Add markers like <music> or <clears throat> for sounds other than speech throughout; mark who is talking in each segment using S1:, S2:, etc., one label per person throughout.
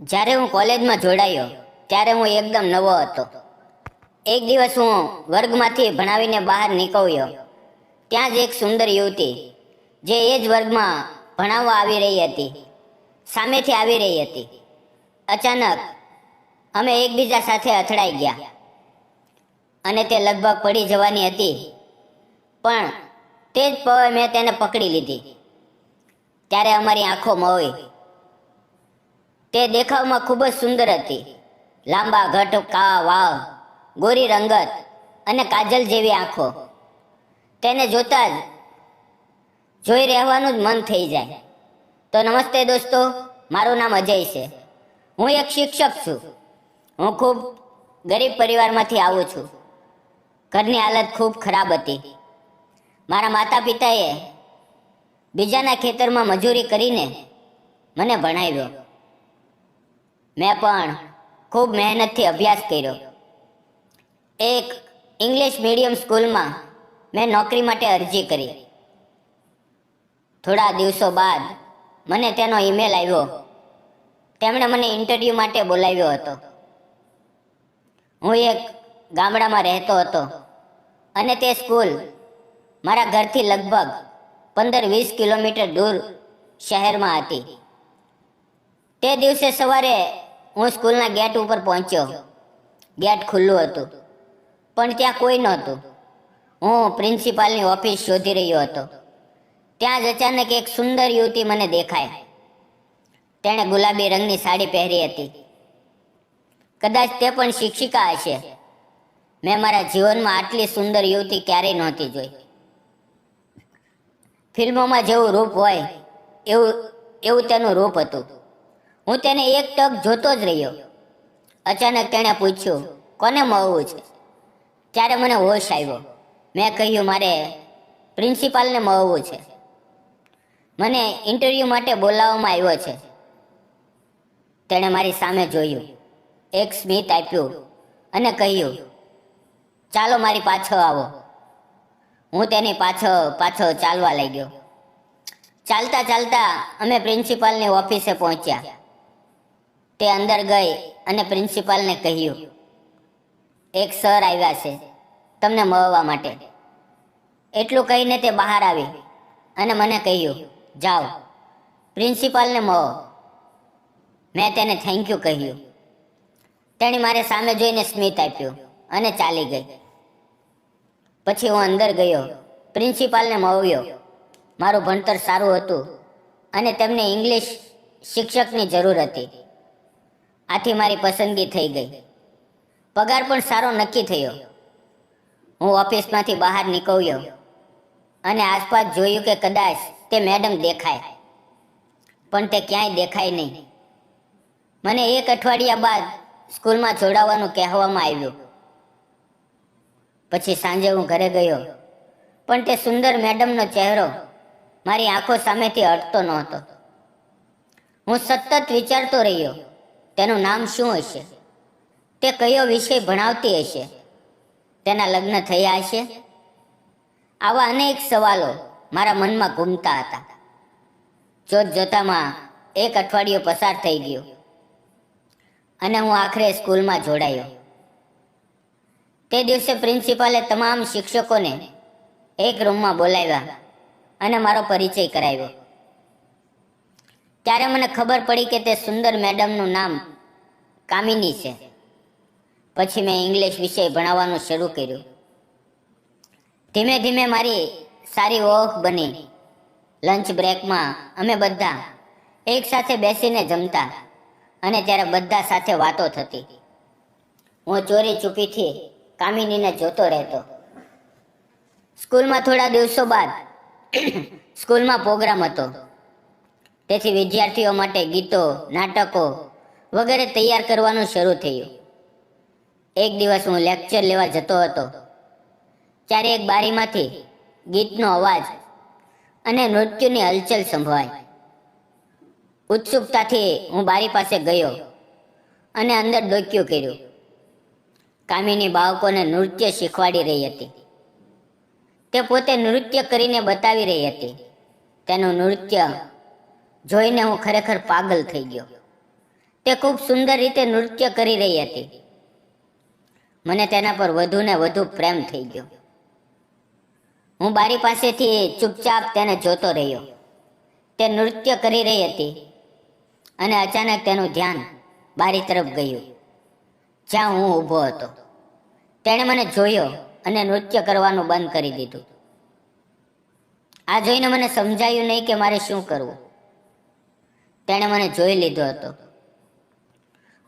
S1: જ્યારે હું કોલેજમાં જોડાયો, ત્યારે હું એકદમ નવો હતો. એક દિવસ હું વર્ગમાંથી ભણાવીને બહાર નીકળ્યો. ત્યાં જ એક સુંદર યુવતી, જે એ જ વર્ગમાં ભણાવવા આવી રહી હતી, સામેથી આવી રહી હતી. અચાનક અમે એકબીજા સાથે અથડાઈ ગયા. અને તે લગભગ પડી જવાની હતી, પણ તે જ પવે મેં તેને પકડી લીધી. ત્યારે અમારી આંખો મોઈ તે દેખાવમાં ખૂબ જ સુંદર હતી. લાંબા ઘટ કા વાવ ગોરી રંગત અને કાજલ જેવી આંખો. તેને જોતા જ જોઈ રહેવાનું જ મન થઈ જાય. તો નમસ્તે દોસ્તો, મારું નામ અજય છે. હું એક શિક્ષક છું. હું ખૂબ ગરીબ પરિવારમાંથી આવું છું. ઘરની હાલત ખૂબ ખરાબ હતી. મારા માતા પિતાએ બીજાના ખેતરમાં મજૂરી કરીને મને ભણાવ્યો. મેં પણ ખૂબ મહેનતથી અભ્યાસ કર્યો. એક ઇંગ્લિશ મીડિયમ સ્કૂલમાં મેં નોકરી માટે અરજી કરી. થોડા દિવસો બાદ મને તેનો ઈમેલ આવ્યો. તેમણે મને ઇન્ટરવ્યૂ માટે બોલાવ્યો હતો. હું એક ગામડામાં રહેતો હતો અને તે સ્કૂલ મારા ઘરથી લગભગ પંદર વીસ કિલોમીટર દૂર શહેરમાં હતી. તે દિવસે સવારે હું સ્કૂલના ગેટ ઉપર પહોંચ્યો. ગેટ ખુલ્લું હતું, પણ ત્યાં કોઈ નહોતું. હું પ્રિન્સિપાલની ઓફિસ શોધી રહ્યો હતો. ત્યાં જ અચાનક એક સુંદર યુવતી મને દેખાય. તેણે ગુલાબી રંગની સાડી પહેરી હતી. કદાચ તે પણ શિક્ષિકા હશે. મેં મારા જીવનમાં આટલી સુંદર યુવતી ક્યારેય નહોતી જોઈ. ફિલ્મોમાં જેવું રૂપ હોય, એવું એવું તેનું રૂપ હતું. હું તેને એક ટક જોતો જ રહ્યો. અચાનક તેણે પૂછ્યું, કોને મળવું છે? ત્યારે મને હોશ આવ્યો. મેં કહ્યું, મારે પ્રિન્સિપાલને મળવું છે. મને ઇન્ટરવ્યૂ માટે બોલાવવામાં આવ્યો છે. તેણે મારી સામે જોયું. એક સ્મિત આપ્યું અને કહ્યું, ચાલો મારી પાછળ આવો. હું તેની પાછળ પાછળ ચાલવા લાગ્યો. ચાલતા ચાલતા અમે પ્રિન્સિપાલની ઓફિસે પહોંચ્યા. તે અંદર ગઈ અને પ્રિન્સિપાલને કહ્યું, એક સર આવ્યા છે, તમને મળવા માટે. એટલું કહીને તે બહાર આવી અને મને કહ્યું, જાઓ, પ્રિન્સિપાલને મળો. મેં તેને થેન્ક યુ કહ્યું. તેણે મારે સામે જોઈને સ્મિત આપ્યું અને ચાલી ગઈ. પછી હું અંદર ગયો, પ્રિન્સિપાલને મળ્યો. મારું ભણતર સારું હતું અને તેમને ઇંગ્લિશ શિક્ષકની જરૂર હતી. આથી મારી પસંદગી થઈ ગઈ. પગાર પણ સારો નક્કી થયો. હું ઓફિસમાંથી બહાર નીકળ્યો અને આસપાસ જોયું કે કદાચ તે મેડમ દેખાય. પણ તે ક્યાંય દેખાય નહીં. મને એક અઠવાડિયા બાદ સ્કૂલમાં જોડાવાનું કહેવામાં આવ્યું. પછી સાંજે હું ઘરે ગયો. પણ તે સુંદર મેડમનો ચહેરો મારી આંખો સામેથી હટતો નહોતો. હું સતત વિચારતો રહ્યો તેનું નામ શું હશે? તે કયો વિષય ભણાવતી હશે? તેના લગ્ન થયા હશે? આવા અનેક સવાલો મારા મનમાં ઘૂમતા હતા. જોત જોતામાં એક અઠવાડિયું પસાર થઈ ગયું અને હું આખરે સ્કૂલમાં જોડાયો. તે દિવસે પ્રિન્સિપાલે તમામ શિક્ષકોને એક રૂમમાં બોલાવ્યા અને મારો પરિચય કરાવ્યો. ત્યારે મને ખબર પડી કે તે સુંદર મેડમનું નામ કામિની છે. પછી મેં ઇંગ્લિશ વિષય ભણાવવાનું શરૂ કર્યું. ધીમે ધીમે મારી સારી ઓળખ બની. લંચ બ્રેકમાં અમે બધા એકસાથે બેસીને જમતા અને ત્યારે બધા સાથે વાતો થતી. હું ચોરી ચૂપીથી કામિનીને જોતો રહેતો. સ્કૂલમાં થોડા દિવસો બાદ <clears throat> સ્કૂલમાં પ્રોગ્રામ હતો. તેથી વિદ્યાર્થીઓ માટે ગીતો, નાટકો વગેરે તૈયાર કરવાનું શરૂ થયું. એક દિવસ હું લેક્ચર લેવા જતો હતો. ત્યારે એક બારીમાંથી ગીતનો અવાજ અને નૃત્યની હલચલ સંભળાય. ઉત્સુકતાથી હું બારી પાસે ગયો અને અંદર ડોક્યું કર્યું. કામિની બાળકોને નૃત્ય શીખવાડી રહી હતી. તે પોતે નૃત્ય કરીને બતાવી રહી હતી. તેનું નૃત્ય જોઈને હું ખરેખર પાગલ થઈ ગયો. તે ખૂબ સુંદર રીતે નૃત્ય કરી રહી હતી. મને તેના પર વધુ ને વધુ પ્રેમ થઈ ગયો. હું બારી પાસેથી ચૂપચાપ તેને જોતો રહ્યો. તે નૃત્ય કરી રહી હતી અને અચાનક તેનું ધ્યાન બારી તરફ ગયું. જ્યાં હું ઊભો હતો. તેણે મને જોયો અને નૃત્ય કરવાનું બંધ કરી દીધું. આ જોઈને મને સમજાયું નહીં કે મારે શું કરવું. તેણે મને જોઈ લીધો હતો.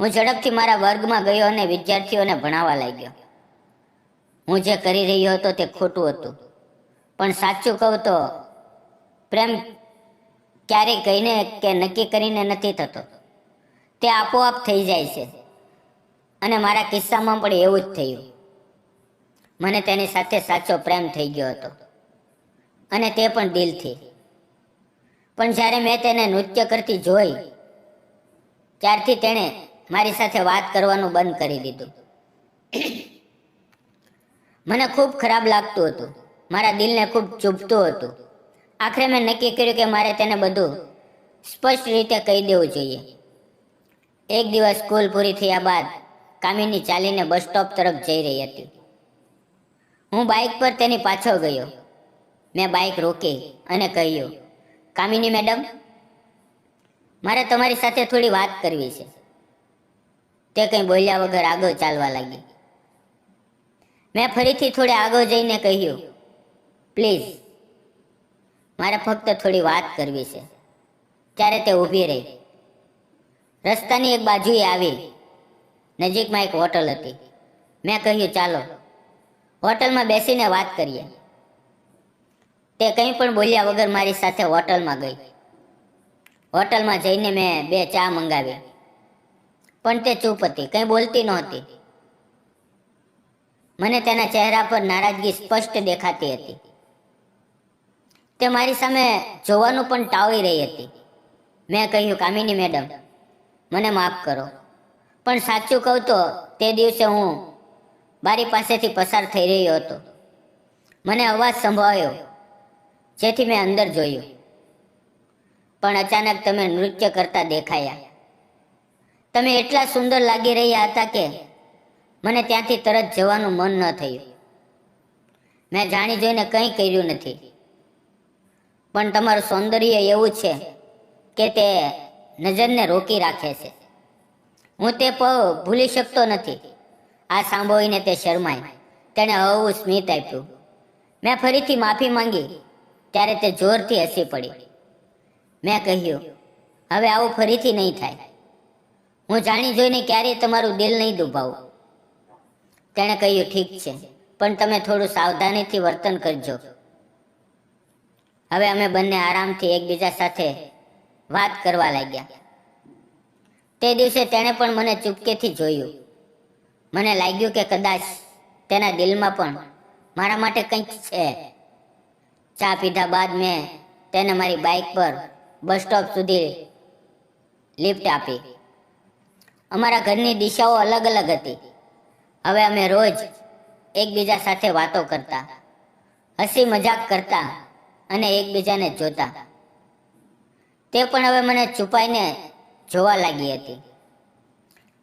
S1: હું ઝડપથી મારા વર્ગમાં ગયો અને વિદ્યાર્થીઓને ભણાવવા લાગ્યો. હું જે કરી રહ્યો હતો તે ખોટું હતું. પણ સાચું કહું તો પ્રેમ ક્યારેય કહીને કે નક્કી કરીને નથી થતો. તે આપોઆપ થઈ જાય છે. અને મારા કિસ્સામાં પણ એવું જ થયું. મને તેની સાથે સાચો પ્રેમ થઈ ગયો હતો. અને તે પણ દિલથી. પણ જ્યારે મેં તેને નૃત્ય કરતી જોઈ, ત્યારથી તેણે મારી સાથે વાત કરવાનું બંધ કરી દીધું. મને ખૂબ ખરાબ લાગતું હતું. મારા દિલને ખૂબ ચૂપતું હતું. આખરે મેં નક્કી કર્યું કે મારે તેને બધું સ્પષ્ટ રીતે કહી દેવું જોઈએ. એક દિવસ સ્કૂલ પૂરી થયા બાદ કામિની ચાલીને બસ સ્ટોપ તરફ જઈ રહી હતી. હું બાઇક પર તેની પાછળ ગયો. મેં બાઇક રોકી અને કહ્યું કામિની મેડમ, મારે તમારી સાથે થોડી વાત કરવી છે. તે કંઈ બોલ્યા વગર આગળ ચાલવા લાગી. મેં ફરીથી થોડે આગળ જઈને કહ્યું, પ્લીઝ, મારે ફક્ત થોડી વાત કરવી છે. ત્યારે તે ઊભી રહી. રસ્તાની એક બાજુએ આવી. નજીકમાં એક હોટલ હતી. મેં કહ્યું, ચાલો, હોટલમાં બેસીને વાત કરીએ. તે કંઈ પણ બોલ્યા વગર મારી સાથે હોટલમાં ગઈ. હોટલમાં જઈને મેં બે ચા મંગાવી. પણ તે ચૂપ હતી, કંઈ બોલતી નહોતી. મને તેના ચહેરા પર નારાજગી સ્પષ્ટ દેખાતી હતી. તે મારી સામે જોવાનું પણ ટાળી રહી હતી. મેં કહ્યું, કામિની મેડમ, મને માફ કરો. પણ સાચું કહું તો તે દિવસે હું બારી પાસેથી પસાર થઈ રહ્યો હતો. મને અવાજ સંભળાયો જેથી મેં અંદર જોયું. પણ અચાનક તમે નૃત્ય કરતા દેખાયા. તમે એટલા સુંદર લાગી રહ્યા હતા કે મને ત્યાંથી તરત જવાનું મન ન થયું. મેં જાણી જોઈને કંઈ કર્યું નથી. પણ તમારું સૌંદર્ય એવું છે કે તે નજરને રોકી રાખે છે. હું તે ભૂલી શકતો નથી. આ સાંભળીને તે શરમાય તેણે હવું સ્મિત આપ્યું. મેં ફરીથી માફી માંગી. ત્યારે તે જોરથી હસી પડી. મેં કહ્યું, હવે આવું ફરીથી નહીં થાય. હું જાણી જોઈને ક્યારેય તમારું દિલ નહીં દુભાવું. તેણે કહ્યું, ઠીક છે, પણ તમે થોડું સાવધાનીથી વર્તન કરજો. હવે અમે બંને આરામથી એકબીજા સાથે વાત કરવા લાગ્યા. તે દિવસે તેણે પણ મને ચૂપકેથી જોયું. મને લાગ્યું કે કદાચ તેના દિલમાં પણ મારા માટે કંઈક છે. ચા પીધા બાદ મેં તેને મારી બાઇક પર બસ સ્ટોપ સુધી લિફ્ટ આપી. અમારા ઘરની દિશાઓ અલગ અલગ હતી. હવે અમે રોજ એકબીજા સાથે વાતો કરતા, હસી મજાક કરતા અને એકબીજાને જોતા. તે પણ હવે મને છુપાઈને જોવા લાગી હતી.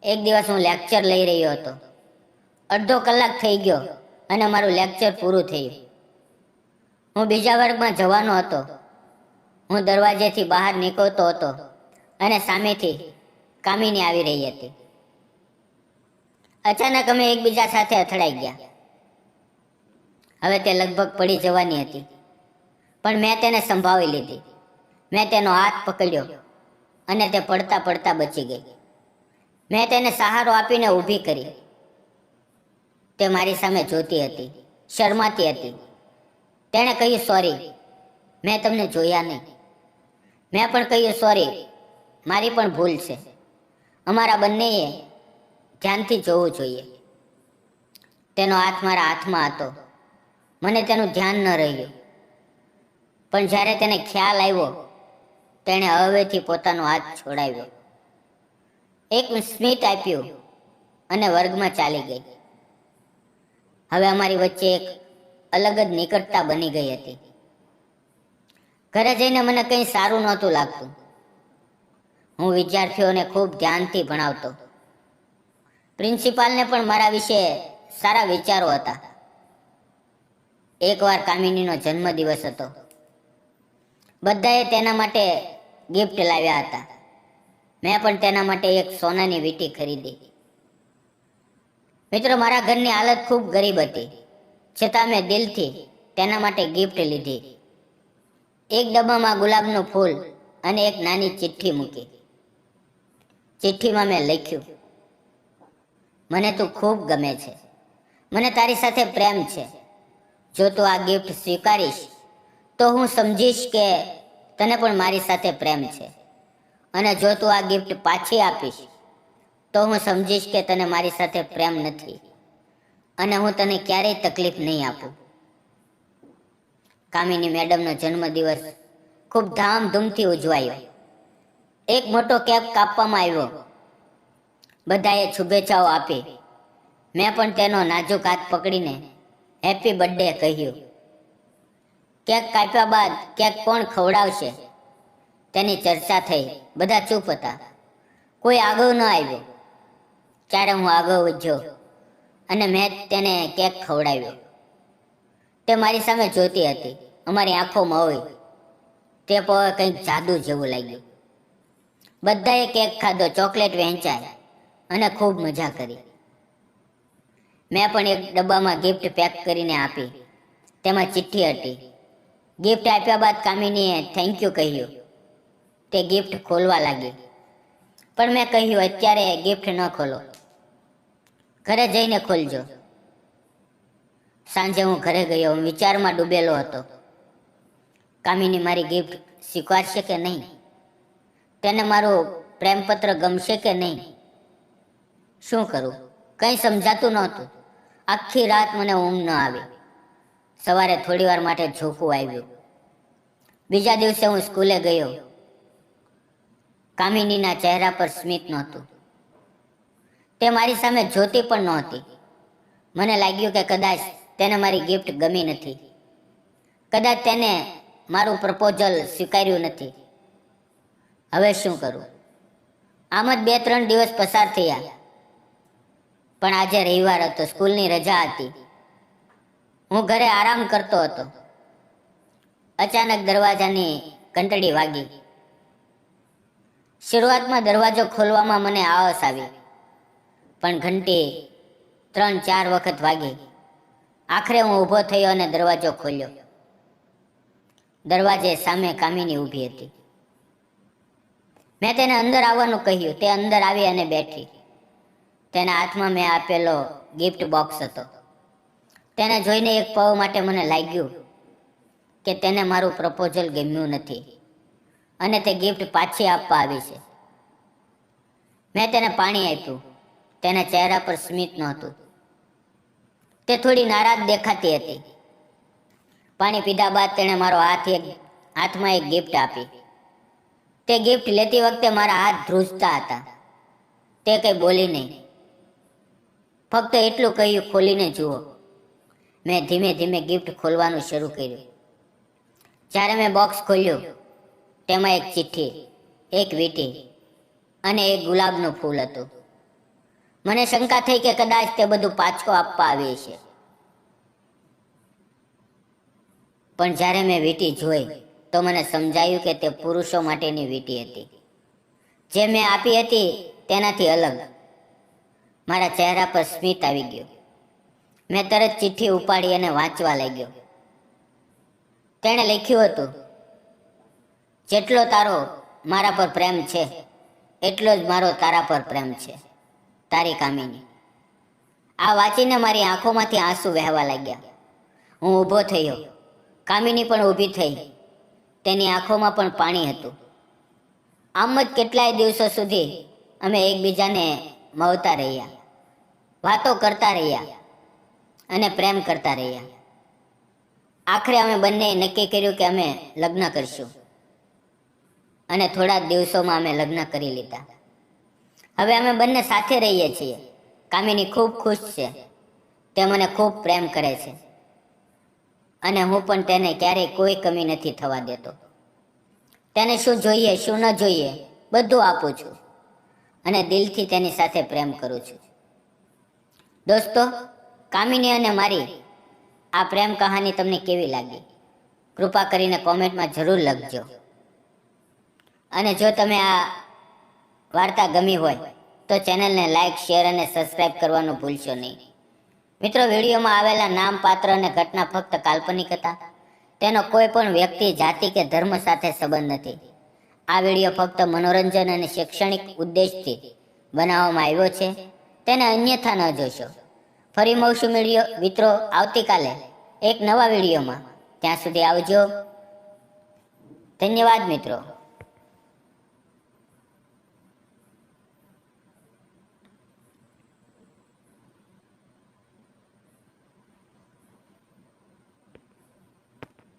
S1: એક દિવસ હું લેક્ચર લઈ રહ્યો હતો. અડધો કલાક થઈ ગયો અને મારું લેક્ચર પૂરું થયું. હું બીજા વર્ગમાં જવાનો હતો. હું દરવાજેથી બહાર નીકળતો હતો અને સામેથી કામિની આવી રહી હતી. અચાનક અમે એકબીજા સાથે અથડાઈ ગયા. હવે તે લગભગ પડી જવાની હતી. પણ મેં તેને સંભાળી લીધી. મેં તેનો હાથ પકડ્યો અને તે પડતા પડતા બચી ગઈ. મેં તેને સહારો આપીને ઊભી કરી. તે મારી સામે જોતી હતી, શરમાતી હતી. તેણે કહ્યું, સોરી, મેં તમને જોયા નહીં. મેં પણ કહ્યું, સોરી, મારી પણ ભૂલ છે. અમારા બંનેએ ધ્યાનથી જોવું જોઈએ. તેનો હાથ મારા હાથમાં હતો. મને તેનું ધ્યાન ન રહ્યું. પણ જ્યારે તેને ખ્યાલ આવ્યો, તેણે હવેથી પોતાનો હાથ છોડાવ્યો. એક સ્મિત આપ્યું અને વર્ગમાં ચાલી ગઈ. હવે અમારી વચ્ચે એક અલગ જ નિકટતા બની ગઈ હતી. ઘરે જઈને મને કંઈ સારું નહોતું લાગતું. હું વિદ્યાર્થીઓને ખૂબ ધ્યાનથી ભણાવતો. પ્રિન્સિપાલને પણ મારા વિશે સારા વિચારો હતા. એકવાર કામિનીનો જન્મદિવસ હતો. બધાએ તેના માટે ગિફ્ટ લાવ્યા હતા. મેં પણ તેના માટે એક સોનાની વીંટી ખરીદી. મિત્રો, મારા ઘરની હાલત ખૂબ ગરીબ હતી. છતાં મેં દિલથી તેના માટે ગિફ્ટ લીધી. એક ડબ્બામાં ગુલાબનું ફૂલ અને એક નાની ચિઠ્ઠી મૂકી. ચિઠ્ઠીમાં મેં લખ્યું, મને તું ખૂબ ગમે છે. મને તારી સાથે પ્રેમ છે. જો તું આ ગિફ્ટ સ્વીકારીશ, તો હું સમજીશ કે તને પણ મારી સાથે પ્રેમ છે. અને જો તું આ ગિફ્ટ પાછી આપીશ, તો હું સમજીશ કે તને મારી સાથે પ્રેમ નથી. અને હું તને ક્યારેય તકલીફ નહીં આપું. કામિની મેડમનો જન્મદિવસ ખૂબ ધામધૂમથી ઉજવાયો. એક મોટો કેક કાપવામાં આવ્યો. બધાએ શુભેચ્છાઓ આપી. મેં પણ તેનો નાજુક હાથ પકડીને હેપી બર્થડે કહ્યું. કેક કાપ્યા બાદ કેક કોણ ખવડાવશે? તેની ચર્ચા થઈ. બધા ચૂપ હતા. કોઈ આગળ ન આવ્યો. ત્યારે હું આગળ વધ્યો. અને મેં તેને કેક ખવડાવ્યો. તે મારી સામે જોતી હતી. અમારી આંખોમાં હોય. તે પણ કંઈક જાદુ જેવું લાગ્યું. બધાએ કેક ખાધો, ચોકલેટ વહેંચાય અને ખૂબ મજા કરી. મેં પણ એક ડબ્બામાં ગિફ્ટ પેક કરીને આપી. તેમાં ચિઠ્ઠી હતી. ગિફ્ટ આપ્યા બાદ કામિનીએ થેન્ક યુ કહ્યું. તે ગિફ્ટ ખોલવા લાગી. પણ મેં કહ્યું, અત્યારે ગિફ્ટ ન ખોલો. ઘરે જઈને ખોલજો. સાંજે હું ઘરે ગયો વિચારમાં ડૂબેલો હતો. કામિની મારી ગિફ્ટ સ્વીકારશે કે નહીં? તેને મારું પ્રેમપત્ર ગમશે કે નહીં? શું કરું? કંઈ સમજાતું નહોતું. આખી રાત મને ઊંઘ ન આવી. સવારે થોડી વાર માટે ઝોકું આવ્યું. બીજા દિવસે હું સ્કૂલે ગયો. કામિનીના ચહેરા પર સ્મિત નહોતું. તે મારી સામે જોતી પણ નહોતી. મને લાગ્યું કે કદાચ તેને મારી ગિફ્ટ ગમી નથી. કદાચ તેને મારું પ્રપોઝલ સ્વીકાર્યું નથી. હવે શું કરું? આમ જ બે ત્રણ દિવસ પસાર થયા. પણ આજે રવિવાર હતો, સ્કૂલની રજા હતી. હું ઘરે આરામ કરતો હતો. અચાનક દરવાજાની ઘંટડી વાગી. શરૂઆતમાં દરવાજો ખોલવામાં મને આળસ આવી. પણ ઘંટી ત્રણ, ચાર વખત વાગી. આખરે હું ઊભો થયો અને દરવાજો ખોલ્યો. દરવાજે સામે કામિની ઊભી હતી. મેં તેને અંદર આવવાનું કહ્યું. તે અંદર આવી અને બેઠી. તેના હાથમાં મેં આપેલો ગિફ્ટ બોક્સ હતો. તેને જોઈને એક પવ માટે મને લાગ્યું કે તેને મારું પ્રપોઝલ ગમ્યું નથી અને તે ગિફ્ટ પાછી આપવા આવી છે. મેં તેને પાણી આપ્યું. તેના ચહેરા પર સ્મિત નહોતું. તે થોડી નારાજ દેખાતી હતી. પાણી પીધા બાદ તેણે મારો હાથ એક, હાથમાં એક ગિફ્ટ આપી. તે ગિફ્ટ લેતી વખતે મારા હાથ ધ્રુજતા હતા. તે કંઈ બોલી નહીં. ફક્ત એટલું કહ્યું, ખોલીને જુઓ. મેં ધીમે ધીમે ગિફ્ટ ખોલવાનું શરૂ કર્યું. જ્યારે મેં બોક્સ ખોલ્યું, તેમાં એક ચિઠ્ઠી, એક વીટી અને એક ગુલાબનું ફૂલ હતું. મને શંકા થઈ કે કદાચ તે બધું પાછો આપવા આવે છે. પણ જ્યારે મેં વીટી જોઈ, તો મને સમજાયું કે તે પુરુષો માટેની વીટી હતી. જે મેં આપી હતી તેનાથી અલગ. મારા ચહેરા પર સ્મિત આવી ગયું. મેં તરત ચિઠ્ઠી ઉપાડી અને વાંચવા લાગ્યો. તેણે લખ્યું હતું, જેટલો તારો મારા પર પ્રેમ છે, એટલો જ મારો તારા પર પ્રેમ છે. તારી કામિની? આ વાંચીને મારી આંખોમાંથી આંસુ વહેવા લાગ્યા. હું ઊભો થયો. કામિની પણ ઊભી થઈ. તેની આંખોમાં પણ પાણી હતું. આમ જ કેટલાય દિવસો સુધી અમે એકબીજાને મળતા રહ્યા. વાતો કરતા રહ્યા અને પ્રેમ કરતા રહ્યા. આખરે અમે બંને નક્કી કર્યું કે અમે લગ્ન કરશું. અને થોડા દિવસોમાં અમે લગ્ન કરી લીધા. હવે અમે બંને સાથે રહીએ છીએ. કામિની ખૂબ ખુશ છે. તે મને ખૂબ પ્રેમ કરે છે. અને હું પણ તેને ક્યારેય કોઈ કમી નથી થવા દેતો. તેને શું જોઈએ, શું ન જોઈએ, બધું આપું છું. અને દિલથી તેની સાથે પ્રેમ કરું છું. દોસ્તો, કામિની અને મારી આ પ્રેમ કહાની તમને કેવી લાગી? કૃપા કરીને કોમેન્ટમાં જરૂર લખજો. અને જો તમે આ વાર્તા ગમી હોય તો ચેનલને લાઇક શેર અને સબસ્ક્રાઇબ કરવાનું ભૂલશો નહીં. મિત્રો, વિડીયોમાં આવેલા નામ, પાત્ર અને ઘટના ફક્ત કાલ્પનિક હતા. તેનો કોઈ પણ વ્યક્તિ, જાતિ કે ધર્મ સાથે સંબંધ નથી. આ વીડિયો ફક્ત મનોરંજન અને શૈક્ષણિક ઉદ્દેશથી બનાવવામાં આવ્યો છે. તેને અન્યથા ન જોશો. ફરી મળશું વીડિયો, મિત્રો, આવતીકાલે એક નવા વિડીયોમાં. ત્યાં સુધી આવજો. ધન્યવાદ, મિત્રો.